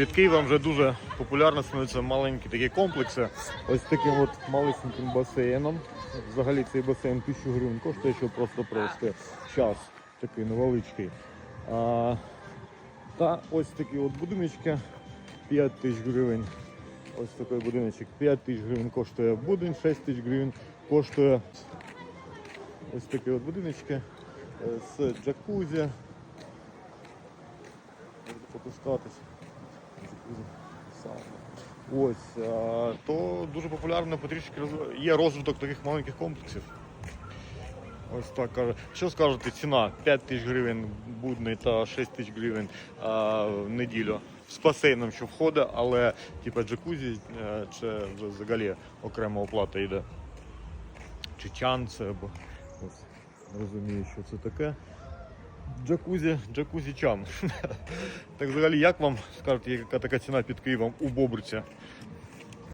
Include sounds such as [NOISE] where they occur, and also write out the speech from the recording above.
Під Києвом вже дуже популярно становляться маленькі такі комплекси. Ось таким от малесеньким басейном. Взагалі цей басейн 1000 гривень коштує, що просто провести час такий невеличкий. А, та ось такі от будиночки 5 тисяч гривень. Ось такий будиночок 5 тисяч гривень коштує будинок, 6 тисяч гривень коштує ось такі от будиночки е, з джакузі. Можна потискатись. Ось, то дуже популярно потрішки є розвиток таких маленьких комплексів. Ось так каже. Що скажете, ціна 5 тисяч гривень будний та 6 тисяч гривень а, в неділю. З басейном, що входить, але типа джакузі е, чи взагалі окрема оплата йде. Чи чан це або розумію, що це таке. Джакузі, джакузі чан. [LAUGHS] так взагалі, як вам скажете, яка така ціна під Києвом у Бобруці?